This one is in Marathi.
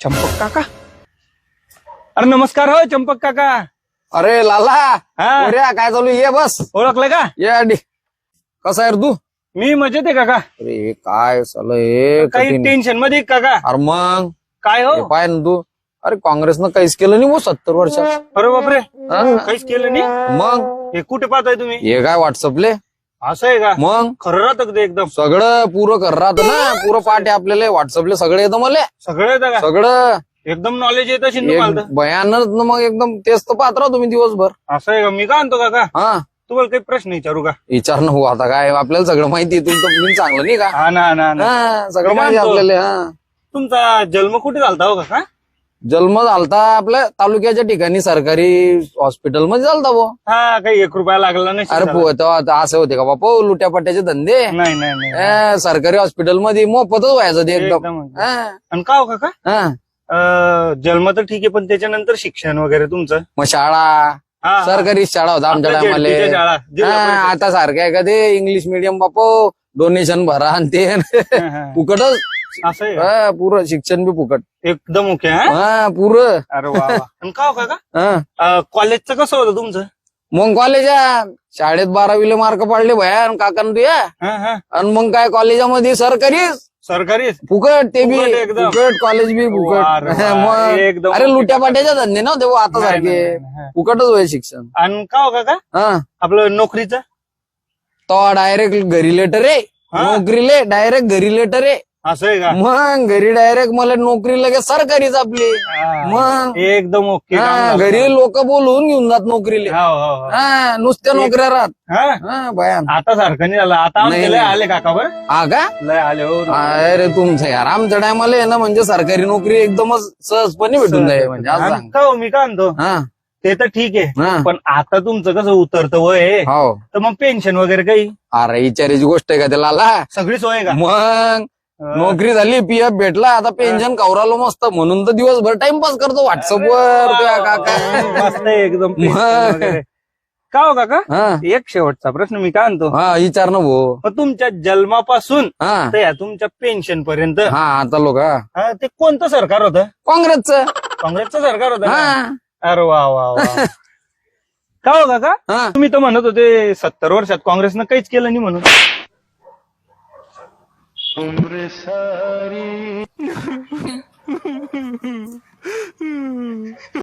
चंपक काका. अरे नमस्कार हो चंपक काका. अरे लाला हा. पोऱ्या, काय चालू? ये बस. ओळखलं का? ये अडी कसा आहे रे तू? मी मजेत आहे काका. अरे हे काय चालू हे काही कठीण. टेन्शनमध्ये आहे काका. अरे मग? काय हो? हे पाय ना तू. अरे काँग्रेसनं काहीच केलं नाही भाऊ सत्तर वर्षात. अरे बापरे. हा? काहीच केलं नाही? मग? हे कुठे पाहताय तुम्ही? हे काय व्हॉट्सअपले असं आहे का? मग? खरं राहतं का ते एकदम? सगळं पुरं राहत ना. पुरं पाठ आपल्याला. व्हॉट्सअपले सगळं येतं मला. सगळं येतं का? सगळं. एकदम नॉलेज येत एक तर. भयानच ना मग एकदम तेच तर पाहत राहा तुम्ही दिवसभर. असं आहे का? मी का आणतो काका? हा. तुम्हाला काही प्रश्न विचारू का? विचार ना हो आता काय आपल्याला सगळं माहिती आहे. तुमचं चांगलं नाही का? हा ना ना ना. हा सगळं माहिती आहे. आपल्याला हा. तुमचा जन्म कुठे झालता हो काका? जन्म झालता आपल्या तालुक्याच्या ठिकाणी सरकारी हॉस्पिटलमध्ये झालता भाऊ हा काही एक रुपया लागला नाही अरे पो- तेव्हा आता असे होते का बापा लुट्यापट्ट्याचे धंदे? नाही नाही नाही. अं, सरकारी हॉस्पिटलमध्ये मोफतच व्हायचं ते एकदम. एकदम हा, आणि का हो काका? हा. अं, जन्म तर ठीक आहे पण त्याच्यानंतर शिक्षण वगैरे तुमचं? मग शाळा. हा, हा. सरकारी शाळा होता आमच्या आपल्या टायमाले. जेडपीच्या शाळा, जिल्हा परिषद. आता सारख्या आहे का ते इंग्लिश मिडियम बापो डोनेशन भरा आणि ते. हा, हा. फुकटच असं आहे का? हा, पुरं शिक्षण बी फुकट. एकदम ओके हा? हा पुरं. अरे वा वा. आणि का हो काका हा. अं, कॉलेजचं कसं होतं तुमचं? मग कॉलेज शाळेत बारावीला मार्क पाडले भया काकान तू या हा, हा. आणि मग काय कॉलेजामध्ये सरकारी सरकारी फुकट ते बी. फुकट एकदम. फुकट कॉलेज बी वा रे फुकट वा, मग एकदम अरे लुट्या पाट्याच्या धंदे ना तेव्हा आता सारखे. फुकटच होय शिक्षण. आणि का हो काका हा. आपलं नोकरीचं? तो डायरेक्ट घरी लेटर आहे. हा? नोकरीले डायरेक्ट घरी लेटर आहे. असं आहे का? मग घरी डायरेक्ट मला नोकरी लगेच सरकारीच आपली. मग? एकदम ओके हा. घरी लोक बोलवून घेऊन जात नोकरीले. हो, हो, हो. हा नुसत्या नोकऱ्या राहत. हा? आता सारखं नाही झालं. आता आमचे नाही, लय नाही. आले काका बरं. हा का? लय आले हो. अरे तुमचं यार आमच्या टायमाला आहे ना म्हणजे सरकारी नोकरी एकदमच सहजपणे भेटून जाईल म्हणजे असं आणि सांग. का हो, मी काय म्हणतो? हा. ते तर ठीक आहे. हा. पण आता तुमचं कसं उतरतं वय आहे, हो. तर मग पेन्शन वगैरे काही? अरे विचारायची गोष्ट आहे का त्याला ला? सगळी सोय आहे का? मग? नोकरी झाली पीएफ भेटला आता पेन्शन कवरालो मस्त. म्हणून तर दिवसभर टाइमपास करतो व्हॉट्सअपवर मस्त आहे एकदम. वगैरे. का हो काका? हा. एक शेवटचा प्रश्न मी काय म्हणतो? हा विचार ना भाऊ. मग तुमच्या जन्मापासून हा. तर या तुमच्या पेन्शन पर्यंत हा आता लोक. हा ते कोणतं सरकार होतं? काँग्रेसचं. काँग्रेसचं सरकार होतं? हा. अरे वा वा वा. का हो काका? हा. तुम्ही तर म्हणत होते सत्तर वर्षात काँग्रेसनं काहीच केलं नाही म्हणून. उम्र सारी